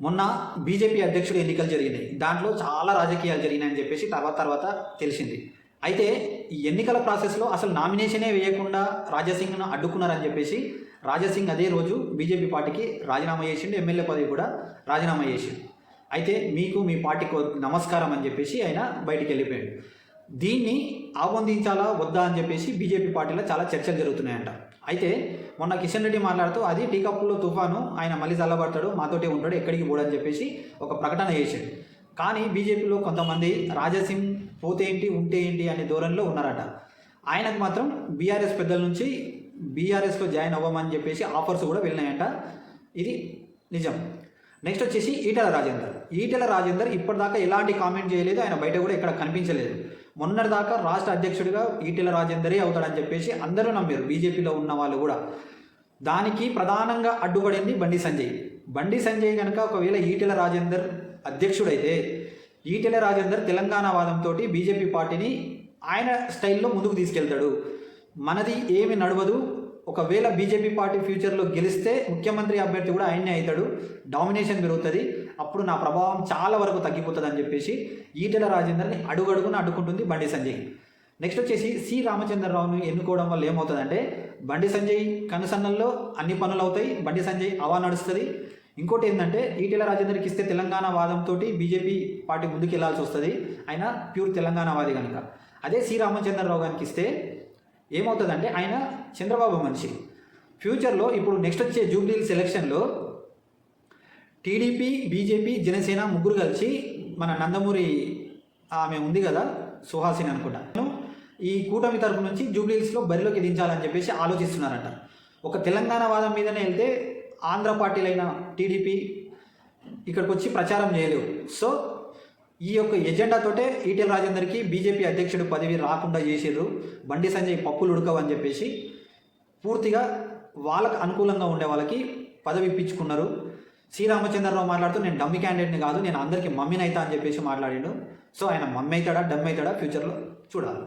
మొన్న బీజేపీ అధ్యక్షుడు ఎన్నికలు జరిగినాయి. దాంట్లో చాలా రాజకీయాలు జరిగినాయని చెప్పేసి తర్వాత తర్వాత తెలిసింది. అయితే ఈ ఎన్నికల ప్రాసెస్లో అసలు నామినేషనే వేయకుండా రాజాసింగ్ను అడ్డుకున్నారని చెప్పేసి రాజాసింగ్ అదే రోజు బీజేపీ పార్టీకి రాజీనామా చేసిండు ఎమ్మెల్యే పదవి కూడా రాజీనామా చేసిండు. అయితే మీకు మీ పార్టీకి నమస్కారం అని చెప్పేసి ఆయన బయటికి వెళ్ళిపోయాడు. దీన్ని ఆమోదించాలా వద్దా అని చెప్పేసి బీజేపీ పార్టీలో చాలా చర్చలు జరుగుతున్నాయంట. అయితే మొన్న కిషన్ రెడ్డి మాట్లాడుతూ అది టీ తుఫాను ఆయన మళ్ళీ చల్లబడతాడు మాతోటే ఉంటాడు ఎక్కడికి పోడని చెప్పేసి ఒక ప్రకటన చేశాడు. కానీ బీజేపీలో కొంతమంది రాజాసింగ్ పోతే ఏంటి ఉంటే ఏంటి అనే ధోరణిలో ఉన్నారట. ఆయనకు మాత్రం బీఆర్ఎస్ పెద్దల నుంచి బీఆర్ఎస్లో జాయిన్ అవ్వమని చెప్పేసి ఆఫర్స్ కూడా వెళ్ళినాయంట. ఇది నిజం. నెక్స్ట్ వచ్చేసి ఈటెల రాజేందర్. ఈటెల రాజేందర్ ఇప్పటిదాకా ఎలాంటి కామెంట్ చేయలేదు ఆయన బయట కూడా ఇక్కడ కనిపించలేదు. మొన్నటిదాకా రాష్ట్ర అధ్యక్షుడిగా ఈటెల రాజేందరే అవుతాడని చెప్పేసి అందరూ నమ్మారు బీజేపీలో ఉన్న వాళ్ళు కూడా. దానికి ప్రధానంగా అడ్డుపడింది బండి సంజయ్. బండి సంజయ్ కనుక ఒకవేళ ఈటెల రాజేందర్ అధ్యక్షుడైతే ఈటెల రాజేందర్ తెలంగాణ వాదంతో బీజేపీ పార్టీని ఆయన స్టైల్లో ముందుకు తీసుకెళ్తాడు. మనది ఏమి నడవదు ఒకవేళ బీజేపీ పార్టీ ఫ్యూచర్లో గెలిస్తే ముఖ్యమంత్రి అభ్యర్థి కూడా ఆయన్నే అవుతాడు. డామినేషన్ పెరుగుతుంది. అప్పుడు నా ప్రభావం చాలా వరకు తగ్గిపోతుంది అని చెప్పేసి ఈటెల రాజేందర్ని అడుగడుగున అడ్డుకుంటుంది బండి సంజయ్. నెక్స్ట్ వచ్చేసి సి రామచంద్రరావును ఎన్నుకోవడం వల్ల ఏమవుతుందంటే బండి సంజయ్ కనుసన్నల్లో అన్ని పనులు అవుతాయి. బండి సంజయ్ అవా నడుస్తుంది. ఇంకోటి ఏంటంటే ఈటెల రాజేందర్కి ఇస్తే తెలంగాణ వాదంతో బీజేపీ పార్టీ ముందుకు వెళ్ళాల్సి వస్తుంది. ఆయన ప్యూర్ తెలంగాణవాది కనుక. అదే సి రామచంద్రరావు గారికి ఇస్తే ఏమవుతుందంటే ఆయన చంద్రబాబు మనిషి. ఫ్యూచర్లో ఇప్పుడు నెక్స్ట్ వచ్చే జూబ్లీ సెలక్షన్లో టీడీపీ బీజేపీ జనసేన ముగ్గురు కలిసి మన నందమూరి ఆమె ఉంది కదా సుహాసిని అనుకుంటా. ఈ కూటమి తరపు నుంచి జూబ్లీహిల్స్లో బరిలోకి దించాలని చెప్పేసి ఆలోచిస్తున్నారంట. ఒక తెలంగాణ వాదం మీదనే వెళ్తే ఆంధ్ర పార్టీలైన టీడీపీ ఇక్కడికి వచ్చి ప్రచారం చేయలేవు. సో ఈ యొక్క ఎజెండాతోటే ఈటెల రాజేందర్కి బీజేపీ అధ్యక్షుడు పదవి రాకుండా చేసిర్రు బండి సంజయ్ పప్పులు ఉడకవని చెప్పేసి పూర్తిగా వాళ్ళకు అనుకూలంగా ఉండే వాళ్ళకి పదవి ఇప్పించుకున్నారు. శ్రీరామచంద్రరావు మాట్లాడుతూ నేను డమ్మి క్యాండిడేట్ని కాదు నేను అందరికీ మమ్మీని అవుతా అని చెప్పేసి మాట్లాడాడు. సో ఆయన మమ్మీ అవుతాడా డమ్మి అవుతాడా ఫ్యూచర్లో చూడాలి.